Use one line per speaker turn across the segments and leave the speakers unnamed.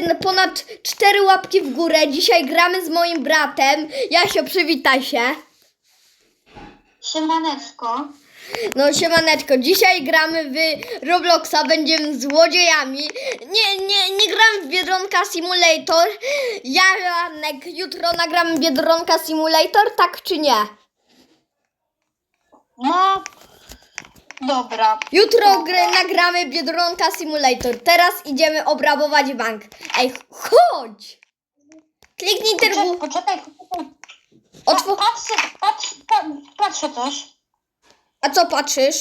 na ponad cztery łapki w górę. Dzisiaj gramy z moim bratem. Jasio, przywitaj się.
Siemaneczko.
No siemaneczko, dzisiaj gramy w Robloxa, będziemy złodziejami. Nie, nie, nie gram w Biedronka Simulator. Janek, jutro nagram Biedronka Simulator, tak czy nie?
No, dobra.
Jutro gry, nagramy Biedronka Simulator. Teraz idziemy obrabować bank. Ej, chodź! Kliknij ten
Poczekaj, poczekaj. Pa, patrzę, patrz, pa, patrzę coś.
A co patrzysz?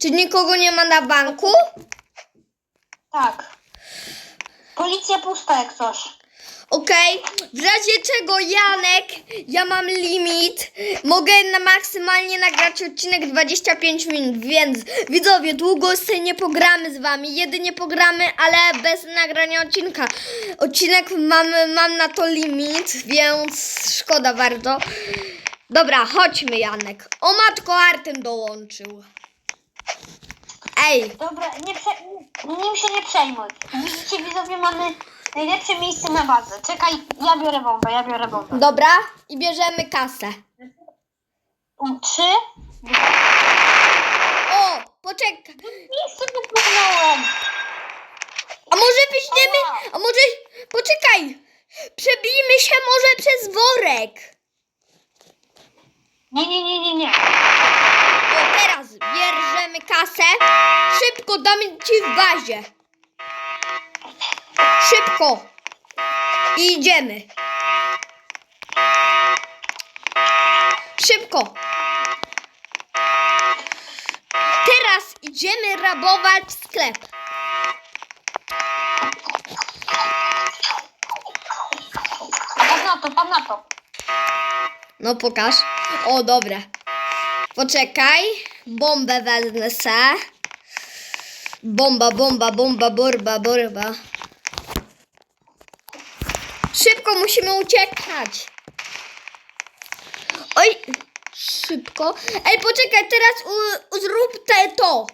Czy nikogo nie ma na banku?
Tak. Policja pusta jak coś.
Okej, w razie czego Janek, ja mam limit, mogę na maksymalnie nagrać odcinek 25 minut, więc widzowie, długo sobie nie pogramy z wami, jedynie pogramy, ale bez nagrania odcinka. Odcinek mam, mam na to limit, więc szkoda bardzo. Dobra, chodźmy Janek. O matko, Artem dołączył. Ej,
Dobra, nie prze, nim się nie przejmuj. Widzicie, widzowie, mamy najlepsze miejsce na bazę. Czekaj, ja biorę bombę, ja biorę bombę.
dobra, i bierzemy kasę.
Um, Trzy.
O, poczekaj.
Miejsce wypłynąłem.
A może weźmiemy, a może, poczekaj, przebijmy się może przez worek.
Nie, nie, nie, nie, nie.
O, teraz bierzemy kasę, szybko damy ci w bazie. Szybko. I idziemy. Szybko. Teraz idziemy rabować sklep.
Pan na to, pan na to.
No pokaż. O, dobra. Poczekaj. Bombę wezmę se. Bomba, bomba, bomba, borba, borba. Szybko musimy uciekać. Oj, szybko. Ej, poczekaj, teraz u, u, zrób te to.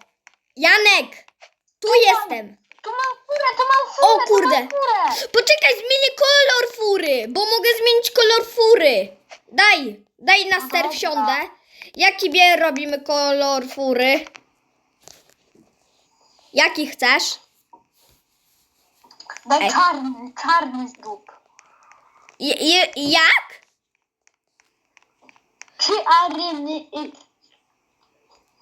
Janek, tu jestem.
Tu mam furę, tu mam furę,
O kurde.
mam.
Poczekaj, zmienię kolor fury, bo mogę zmienić kolor fury. Daj, daj na ster wsiądę. Jaki bie robimy kolor fury? Jaki chcesz?
Daj
Ej.
czarny, czarny zrób.
Je, je, jak?
Czarny. y,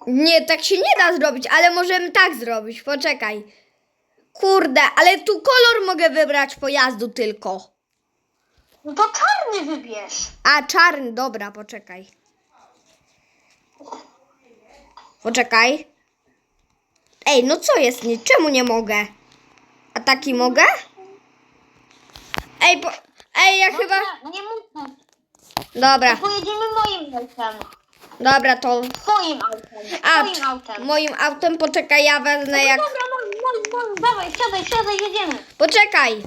Nie, tak się nie da zrobić, ale możemy tak zrobić. Poczekaj. Kurde, ale tu kolor mogę wybrać pojazdu tylko.
No to czarny wybierz.
A, czarny, dobra, poczekaj. Poczekaj. Ej, no co jest? Nie, czemu nie mogę? A taki mogę? Ej, po, ej, ja chyba...
Nie, nie.
Dobra,
Pojedziemy moim autem.
dobra, to...
Twoim autem.
A,
Twoim autem.
moim autem, poczekaj, ja wezmę jak...
Dobra, moim, moim, moim. Dawaj, wsiadaj, wsiadaj, jedziemy.
Poczekaj.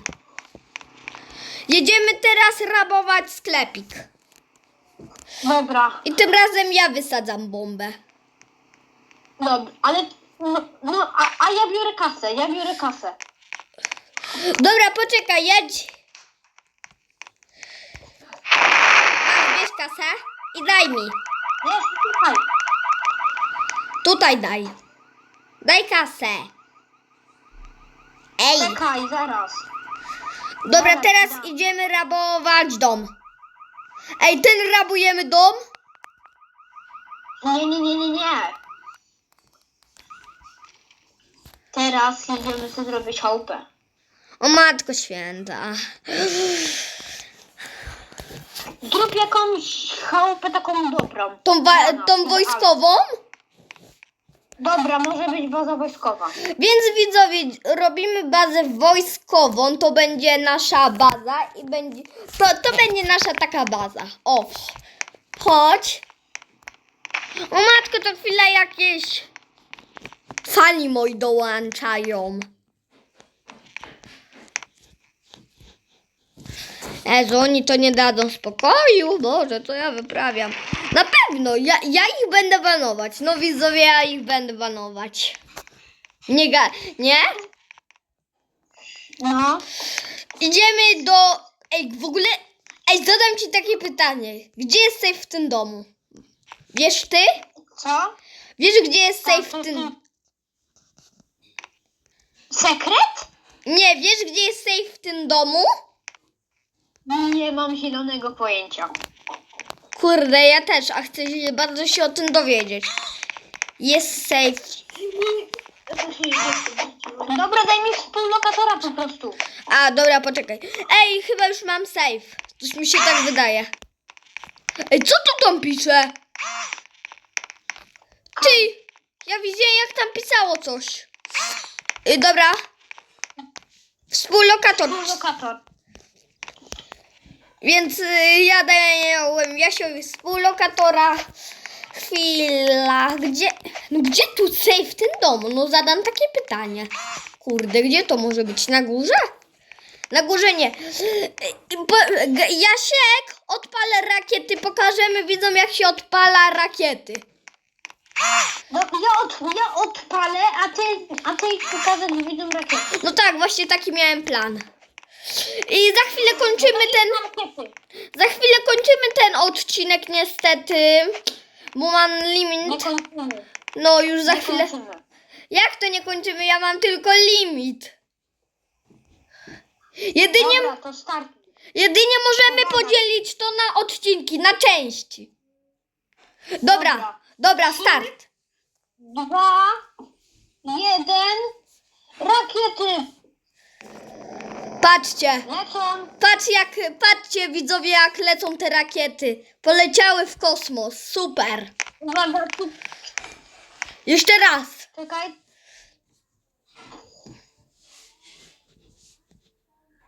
Jedziemy teraz rabować sklepik.
Dobra,
I tym razem ja wysadzam bombę.
dobra, ale... No, no a, a ja biorę kasę, ja biorę kasę.
Dobra, poczekaj, jedź. Kasę i daj mi.
Jest, tutaj.
Tutaj daj. Daj kasę. Ej,
Czekaj, zaraz.
dobra,
Zaraz,
teraz idziemy rabować dom. Ej, ten rabujemy dom?
Nie, nie, nie, nie, nie. Teraz jedziemy sobie zrobić chałupę.
O matko święta.
Zrób jakąś chałupę taką dobrą.
Tą, wa-
Dobra,
tą wojskową?
Dobra, może być baza wojskowa.
Więc widzowie, robimy bazę wojskową, to będzie nasza baza i będzie, to, to będzie nasza taka baza. O, chodź. O matko, to chwila jakieś fani moi dołączają. Jezu, oni to nie dadzą spokoju. Boże, co ja wyprawiam? Na pewno, ja, ja ich będę banować. No widzowie, ja ich będę banować. Nie ga... Nie?
No.
Idziemy do... Ej, w ogóle... Ej, zadam ci takie pytanie. Gdzie jest safe w tym domu? Wiesz ty?
Co?
Wiesz, gdzie jest safe w tym...
Sekret?
Nie, wiesz, gdzie jest safe w tym domu?
Nie mam zielonego pojęcia.
Kurde, ja też, a chcę się bardzo się o tym dowiedzieć. Jest safe.
Dobra, daj mi współlokatora po prostu.
A, dobra, poczekaj. Ej, chyba już mam safe. Coś mi się tak wydaje. Ej, co tu tam pisze? Ty, ja widziałem jak tam pisało coś. Y, dobra. Współlokator.
Współlokator.
Więc y, ja dałem Jasiowi współlokatora. Chwila, gdzie, no gdzie tu safe w tym domu? No zadam takie pytanie. Kurde, gdzie to może być? Na górze? Na górze nie. Jasiek, odpalę rakiety. Pokażemy widzom jak się odpala rakiety.
No, ja, od, ja odpalę, a ty, a ty pokażę widzom rakiety.
No tak, właśnie taki miałem plan. I za chwilę kończymy ten... Za chwilę kończymy ten odcinek niestety. Bo mam limit. No już za chwilę. Jak to nie kończymy? Ja mam tylko limit. Jedynie, jedynie możemy podzielić to na odcinki, na części.
Dobra.
dobra, start.
Dwa, jeden, rakiety
Patrzcie,
lecą.
patrz jak, patrzcie widzowie jak lecą te rakiety. Poleciały w kosmos, super.
Uwaga, tu,
Jeszcze raz.
czekaj.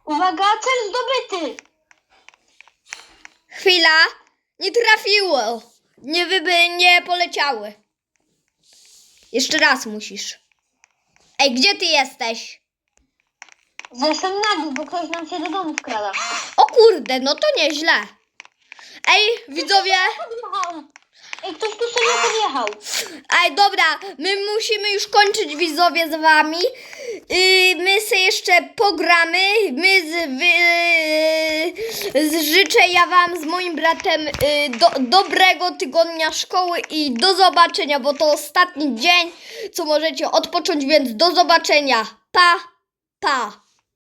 Uwaga, cel zdobyty.
Chwila, nie trafiło. Nie wyby, nie poleciały. Jeszcze raz musisz. Ej, gdzie ty jesteś?
Zeszłem na dół, bo ktoś nam się do domu wkrada.
O kurde, no to nieźle. Ej, widzowie.
Podjechał. Ej, ktoś tu serio podjechał.
Ej, dobra, my musimy już kończyć widzowie z wami. Yy, my sobie jeszcze pogramy. My z, wy, z życzę ja wam z moim bratem yy, do, dobrego tygodnia szkoły i do zobaczenia, bo to ostatni dzień, co możecie odpocząć, więc do zobaczenia. Pa, pa.